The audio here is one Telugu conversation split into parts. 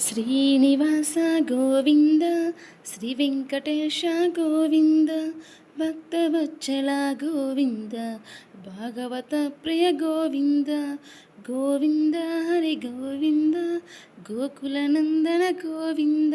శ్రీనివాస గోవింద శ్రీ వెంకటేశ గోవింద భక్తవచ్చల గోవింద భాగవత ప్రియ గోవింద గోవింద హరి గోవింద గోకులనందన గోవింద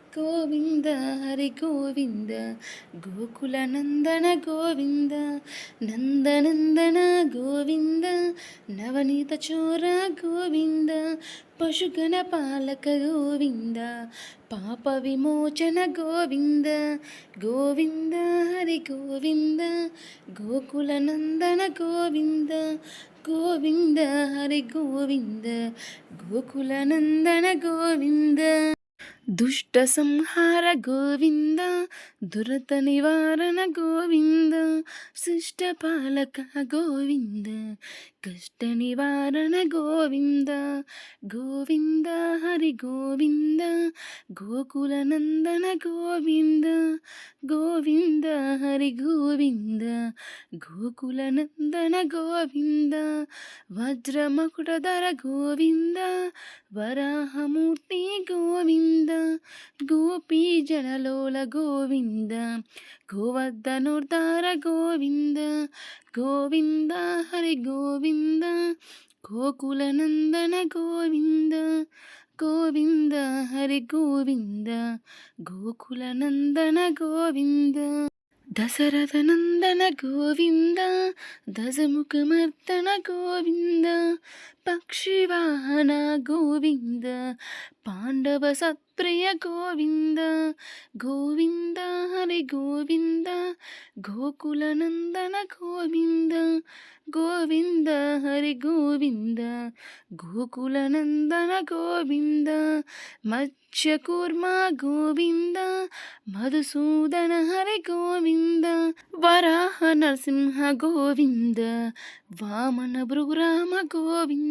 గోవింద హరి గోవింద గోకుల నందన గోవింద నందనందన గోవింద నవనీత చోర గోవింద పశుగణ పాలక గోవింద పాప విమోచన గోవింద గోవింద హరి గోవింద గోకుల నందన గోవింద గోవింద హరి గోవింద గోకుల నందన గోవింద. దుష్ట సంహార గోవింద దురత నివారణ గోవింద శిష్ట పాలక గోవింద కష్ట నివారణ గోవింద గోవింద హరి గోవింద గోకుల నందన గోవింద గోవింద హరి గోవింద గోకుల నందన గోవింద వజ్రమకుటధర గోవింద వరాహమూర్తి గోవింద గోపీ జనలోల గోవింద గోవర్ధనుర్ధార గోవింద గోవింద హరి గోవింద గోకుల నందన గోవింద గోవింద హరి గోవింద గోకుల నందన గోవింద. దశరథ నందన గోవింద దశముఖమర్దన గోవింద పక్షివాహన గోవింద పాండవ సత్ప్రియ గోవింద గోవింద హరి గోవింద గోకుల నందన గోవింద గోవింద హరి గోవింద గోకుల నందన గోవింద మత్స్యకూర్మ గోవింద మధుసూదన హరి గోవింద వరాహ నరసింహ గోవింద వామన భృరామ గోవింద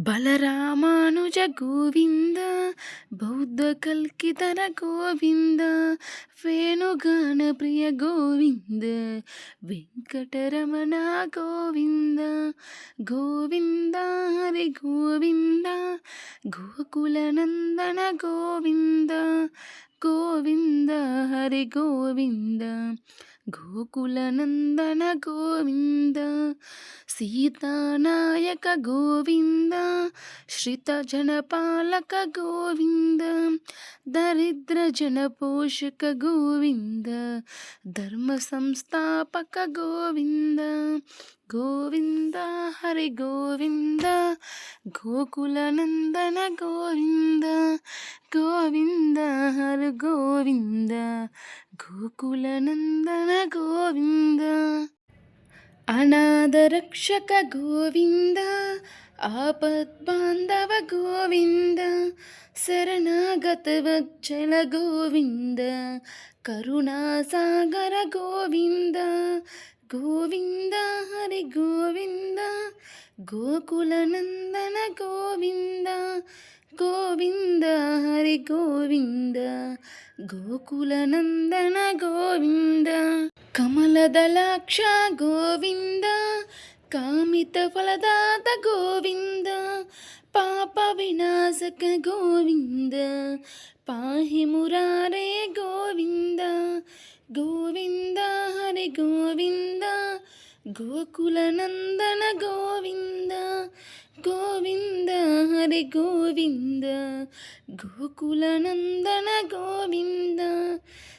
బలరామానుజ గోవింద బౌద్ధ కల్కితర గోవింద వేణుగాన ప్రియ గోవింద వెంకటరమణ గోవింద గోవింద హరి గోవింద గోకుల నందన గోవింద గోవింద హరి గోవింద గోకులనందన గోవింద సీతానాయక గోవింద శ్రిత జనపాలక గోవింద దరిద్ర జన పోషక గోవింద ధర్మ సంస్థాపక గోవింద గోవింద హరి గోవింద గోకులనందన గోవింద గోవింద హరి గోవింద గోకులనందన గోవింద. అనాథరక్షక గోవింద ఆపద్బాంధవ గోవింద శరణాగత వచ్చల గోవింద కరుణాసాగర గోవింద గోవింద హరి గోవింద గోకులనందన గోవింద గోవింద హరి గోవింద గోకులనందన గోవింద కమలదలాక్ష గోవింద కామిత ఫలదాత గోవింద పాప వినాశక గోవింద పాహి మురారే గోవింద గోవింద హరి గోవింద గోకులనందన గోవింద గోవింద హరి గోవింద గోకులనందన గోవింద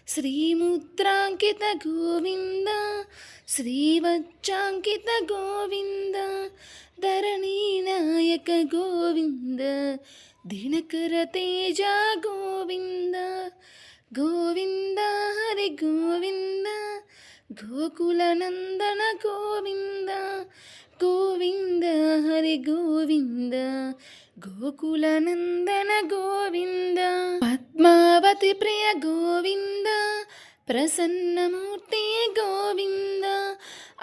శ్రీముద్రాంకిత గోవింద శ్రీవచ్చాంకిత గోవింద ధరణీ నాయక గోవింద దినకర తేజ గోవింద గోవింద హరి గోవింద గోకులనందన గోవింద గోవింద హరి గోవింద గోకులనందన గోవింద పద్మావతి ప్రియ గోవింద ప్రసన్నమూర్తి గోవింద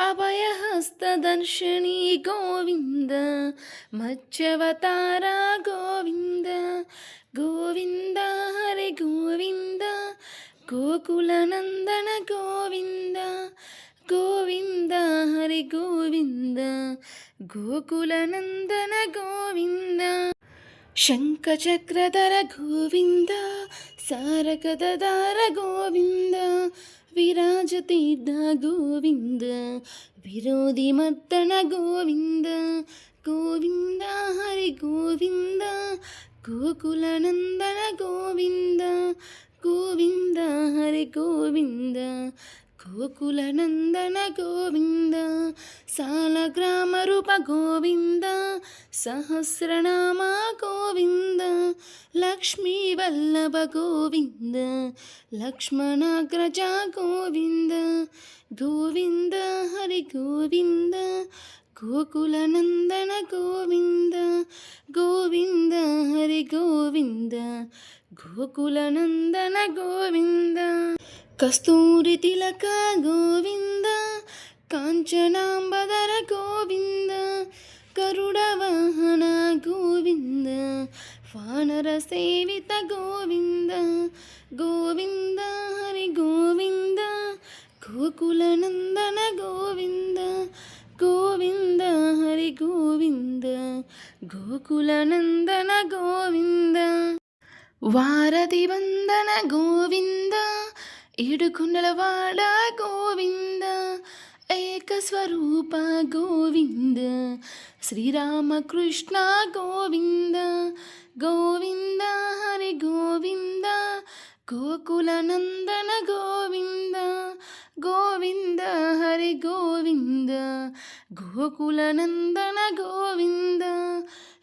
అభయహస్తదర్శిని గోవింద మత్స్యవతార గోవింద గోవింద హరి గోవింద గోకులనందన గోవింద గోవింద హరి గోవింద గోకులనందన గోవింద శంఖచక్రధర గోవింద సారకదార గోవింద విరాజతీర్థ గోవింద విరోధి మర్దన గోవింద గోవింద హరి గోవింద గోకులనందన గోవింద గోవింద హరి గోవింద గోకులనందన గోవింద సాలగ్రామ రూప గోవింద సహస్రనామ గోవింద లక్ష్మీ వల్లభ గోవింద లక్ష్మణాగ్రజ గోవింద గోవింద హరి గోవింద గోకులనందన గోవింద గోవింద హరి గోవింద గోకులనందన గోవింద కస్తూరి తిలక గోవింద కాంచనాంబదర గోవింద కరుడవాహన గోవింద వానర సేవిత గోవింద గోవింద హరి గోవింద గోకులనందన గోవింద గోవింద హరి గోవింద గోకులనందన గోవింద వారధి వందన గోవింద ఏడుకొండలవాడ గోవింద ఏకస్వరూప గోవింద శ్రీరామకృష్ణ గోవింద గోవింద హరి గోవింద గోకులనందన గోవింద గోవింద హరి గోవింద గోకులనందన గోవింద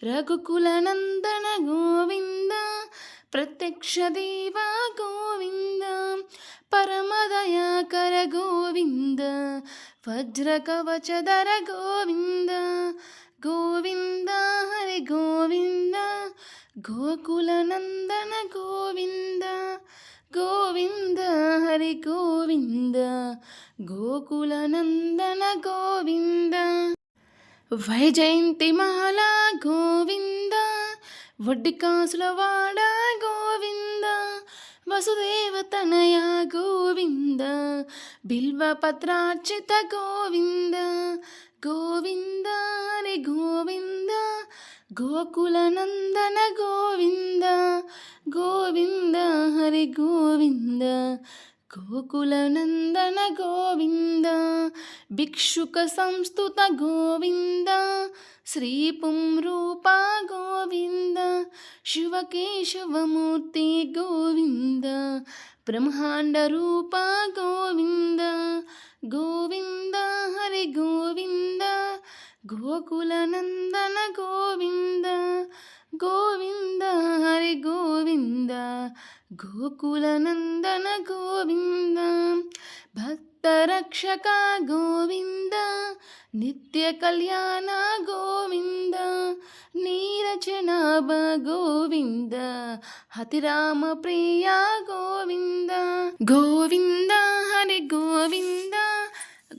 రఘుకులనందన గోవింద ప్రత్యక్ష దేవ గోవింద పరమదయాకర గోవింద వజ్రకవచధర గోవింద గోవింద హరి గోవింద గోకులనందన గోవింద గోవింద హరి గోవింద గోకుల నందన గోవింద వైజయంతి మాల గోవింద వడ్డి కాసుల వాడ గోవింద వసుదేవ తనయ గోవింద బిల్వ పత్రార్చిత గోవింద గోవింద హరి గోవింద గోకులనందన గోవింద గోవింద హరి గోవింద గోకులనందన గోవింద భిక్షుక సంస్థుత గోవింద శ్రీ పుంరూప గోవింద శివకేశవమూర్తి గోవింద బ్రహ్మాండ రూప గోవింద గోవింద హరి గోవింద. గోకులనందన గోవింద గోవింద హరి గోవింద గోకులనందన గోవింద భక్తరక్షక గోవింద నిత్య కళ్యాణ గోవింద నీరచనాభ గోవింద హతిరామ ప్రియ గోవింద గోవింద హరి గోవింద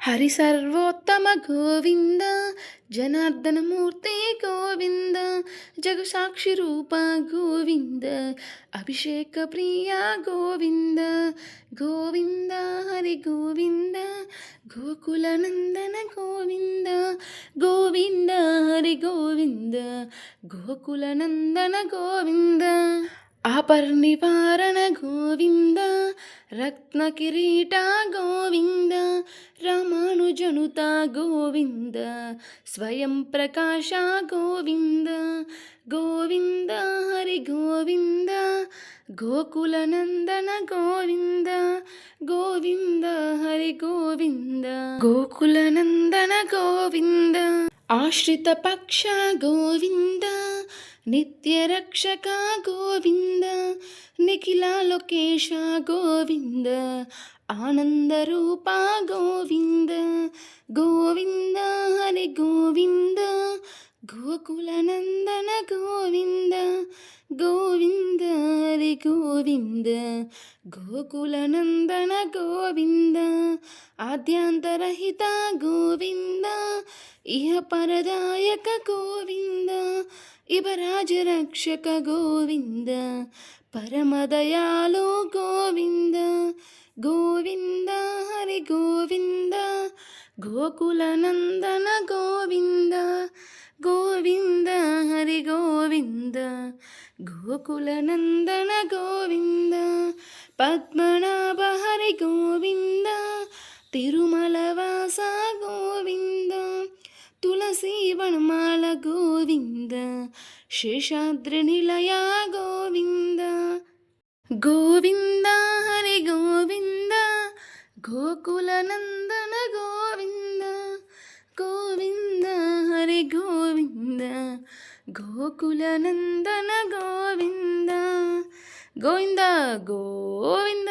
హరి సర్వోత్తమ గోవింద జనార్దనమూర్తి గోవింద జగసాక్షి రూప గోవింద అభిషేక ప్రియ గోవింద గోవింద హరి గోవింద గోకులనందన గోవింద గోవింద హరి గోవింద గోకులనందన గోవింద ఆపర్నివారణ గోవింద రత్న కిరీట గోవింద రామానుజనుత గోవింద స్వయం ప్రకాశ గోవింద గోవింద హరి గోవింద గోకులనందన గోవింద గోవింద హరి గోవింద గోకులనందన గోవింద ఆశ్రిత పక్ష గోవింద నిత్య రక్షక గోవింద నిఖిల లోకేశ గోవింద ఆనందరూప గోవింద గోవింద హరి గోవింద గోకులనందన గోవింద గోవింద హరి గోవింద గోకులనందన గోవింద ఆద్యాంతరహిత గోవింద ఇహ పరదాయక గోవింద ఇవరాజరక్షక గోవింద పరమదయాలు గోవింద గోవింద హరి గోవింద గోకులనందన గోవింద గోవింద హరి గోవింద గోకులనందన గోవింద పద్మనాభ హరి గోవింద తిరుమలవాస గోవింద తులసి వనమాల గోవింద శేషాద్రి నిలయ గోవింద. గోవింద హరి గోవింద గోకులనందన గోవింద గోవింద హరి గోవింద. గోకులనందన గోవింద గోవింద గోవింద.